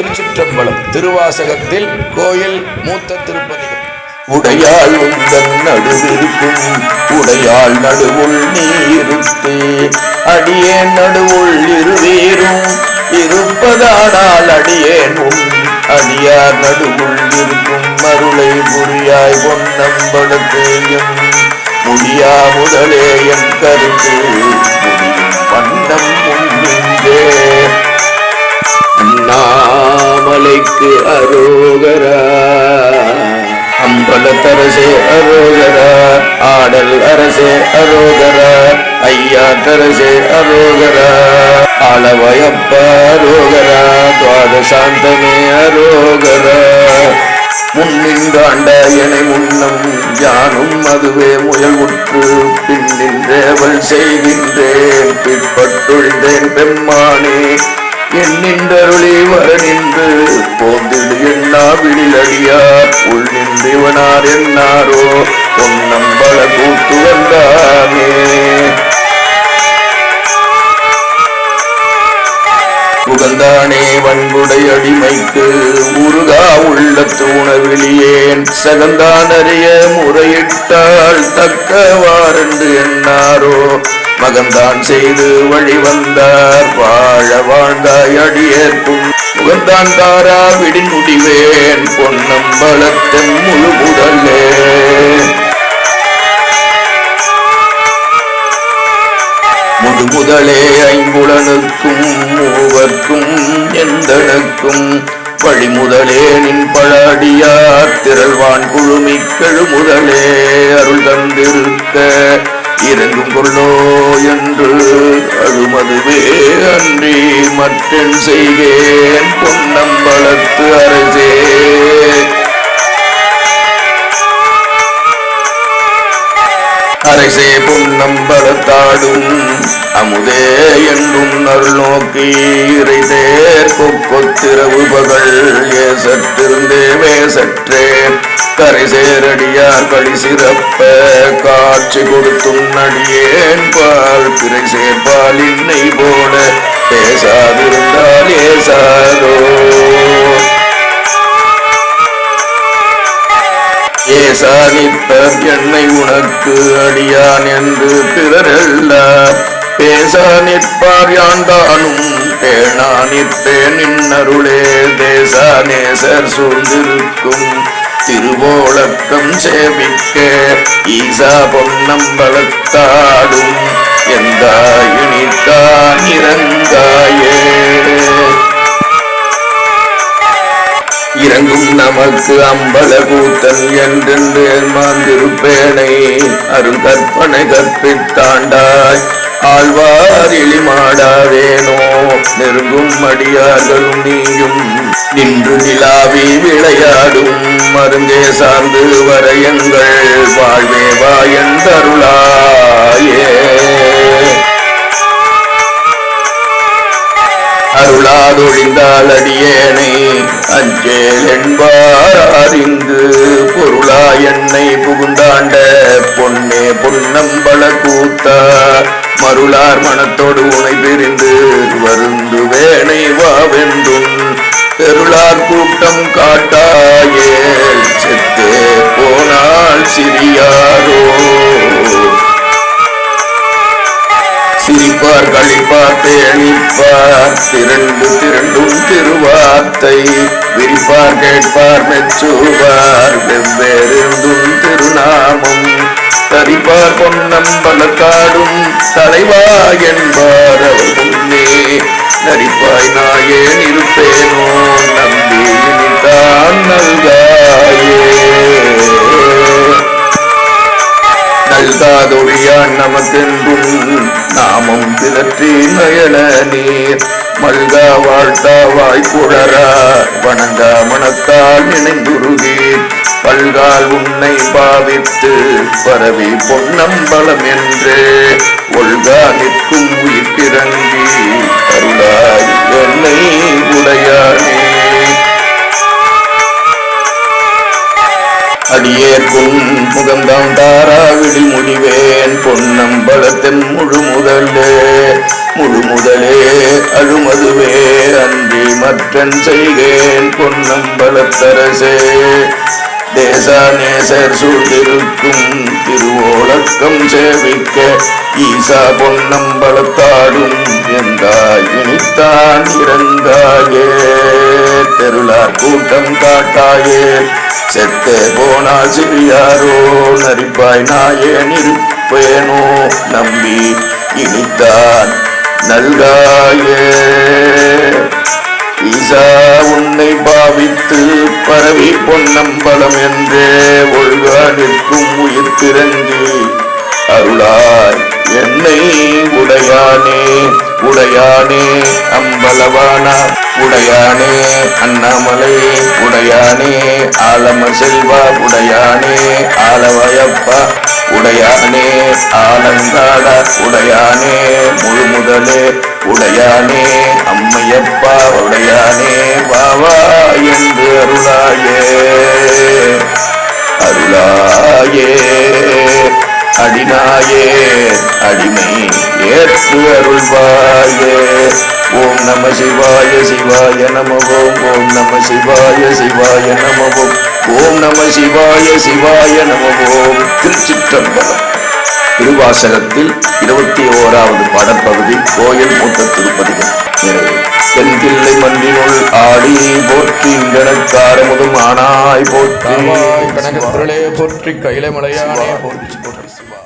திருச்சிற்றம்பலம் திருவாசகத்தில் கோயில் மூத்த திருப்பதிகம் உடையாள் உந்தன் நடுவிருக்கும் உடையாள் நடுவுள் நீருத்தே. அடியேன் நடுவுள் இருவேரும் இருப்பதானால் அடியேன் உன் அடியார் நடுவுள் இருக்கும். மருளை புரியாய் பொன்னம்பலத்தேயும் முடியா முதலே என் கருத்து. அம்பலைக்கு அரோகரா. அம்பலத்தரசே அரோகரா. ஆடல் அரசே அரோகரா. ஐயா தரசே அரோகரா. ஆளவயப்ப அரோகரா. துவாதசாந்தமே அரோகரா. முன்னின்றாண்ட எனை முன்னம் யானும் அதுவே முயல் உற்று பின்னின்றேவள் செய்கின்றேன். பிற்பட்டொழிந்தேன் பெம்மானே. என்னின்றருளே வர நின்று போந்திடு எண்ணா விழிலடியார் உள் நின்றிவனார் என்னாரோ பொன்னம் பல கூட்டு வந்தானே. புகழ்ந்தானே வன்புடை அடிமைக்கு முருகா உள்ள தூணவிலியேன் சகந்தான் அறிய முறையிட்டால் தக்கவாரென்று என்னாரோ மகந்தான் செய்து வழிவந்தார் வாழ்ந்தாய் அடியேற்கும் முகந்தான் தாரா விடி முடிவேன் பொன்னம் பலத்தன் முழு முதலே முழு முதலே ஐம்புலனுக்கும் மூவர்க்கும் எந்தனுக்கும் வழி முதலே நின் பழாடியார். திரள்வான் குழுமிக்கழு முதலே அருள் தந்திருக்க. இறங்கும் கொள்ளோ என்று அழுமதுவே அன்றி. மற்றென் செய்கேன் பொன்னம்பலத்து அரசே அரசே பொன்னம்பலத்தாடும் அமுதே என்றும் அருள் நோக்கி இறைதேர் கொக்கொத்திரவு பகல் ஏசற்றிருந்தே சற்றே கரைசேரடியார் சேரடியார் சிறப்ப காட்சி கொடுத்தும் நடியேன் பால். பிறை சேர்பால் இன்னை போல பேசாதிருந்தால் ஏசா ஏசானிப்பர் என்னை உனக்கு அடியான் என்று பிறரல்ல. பேசா நிற்பார் யான் தானும் பேணா நிற்பேன் நின்னருளே தேசா நேசர் சூழ்ந்திருக்கும் திருவோளக்கம் சேவிக்க ஈசா பொன்னம்பலத்தாடும் எந்தாயினித்தான் இறந்தாயே இறங்கும் நமக்கு அம்பல கூத்தன் என்றென்று மாந்திருப்பேனை அருங்கற்பனை கற்பித்தாண்டாய். ஆழ்வார் இளிமாடாவேனோ நெருங்கும் அடியார்களும் நீயும் நின்று நிலாவி விளையாடும். மருங்கே சார்ந்து வரையங்கள். வாழ்வே வாயந்தருளாயே அருளாதொழிந்தால் அடியேனை. அஞ்சேல் என்பார் அறிந்து பொருளா என்னை புகுந்தாண்ட பொன்னே பொன்னம்பல கூத்தா. மருளார் மனத்தோடு உனை பிரிந்து வருந்து வேணை வாவென்றும் பெருளார் கூட்டம் காட்டாயே. செத்தே போனால் சிறியாரோ? சிரிப்பார் கழிப்பார் பேணி தேனிப்பார் திரண்டு திரண்டும் திருவார்த்தை. விரிப்பார் கேட்பார் மெச்சுவார். வெவ்வேறிருந்தும் திருநாமம். தரிப்பார் பொன்னம்பலத்தாடும் தலைவா என்பார் அவர் முன்னே. நரிப்பாய் நாயேன் இருப்பேனோ நம்பி தான் நல்காயே. நல்காதொழியான் நமக்கென்றும் நாமும் பிதற்றி நயன நீர். மல்கா வாழ்த்தா வாய்ப்புழரா வணங்கா மனத்தால் நினைந்துருகீர். பல்கால் உன்னை பாவித்து பரவி பொன்னம்பலம் என்று ஒல்கா நிற்கும் உயிர்க்கிறங்கி அருளாய் என்னை உடையானே. அடியேற்கும் முகந்தாம் தாராவிடில் முடிவேன் பொன்னம்பலத்தின் முழு முதலே முழு முதலே அழுமதுவே. அன்றி மற்றன் செய்கேன் பொன்னம்பலத்தரசே தேசாநேசர் சூழ்ந்திருக்கும் திருவோலக்கம் சேவிக்க ஈசா பொன்னம்பலத்தாடும் என்றாய் இனித்தான் இறந்தாயே தெருளார் கூட்டம் காட்டாயே. செத்தே போனால் சிறியாரோ நரிப்பாய் நாயே நிற்பேனோ நம்பி இனித்தான் நல்காயே. ஈசா உன்னை பாவித்து பரவி பொன்னம்பலம் என்றே ஒழுகா நிற்கும் உயிர் திறங்க அருளாய். என்னை உடையானே உடையானே அம்பலவானா உடையானே அண்ணாமலை உடையானே ஆலம செல்வா உடையானே ஆலவயப்பா உடையானே ஆலங்காடா உடையானே முழு முதலே உடையானே அம்மையப்பா உடையானே வாவா என்று அருளாயே. அருளாயே. அடிநாயே அடிமை ஏற்று அருள்வாயே. ஓம் நம சிவாய சிவாய நமவோம் ஓம் நம சிவாய சிவாய நமவோம் ஓம். நம சிவாய சிவாய நமவோம் திருச்சிற்றம்பலம். திருவாசகத்தில் இருபத்தி ஓராவது பாடப்பகுதி கோயில் மூத்த திருப்பதிகள். நிறைவு தென்கிள்ளை மன்றினுள் ஆடி போற்றி கணக்கார இங்கனக்காரமுதும் ஆனாய் போற்றி. காவாய் கனகத்திரளே போற்றி கைலை மலையானே போற்றி. போற்றி சிவா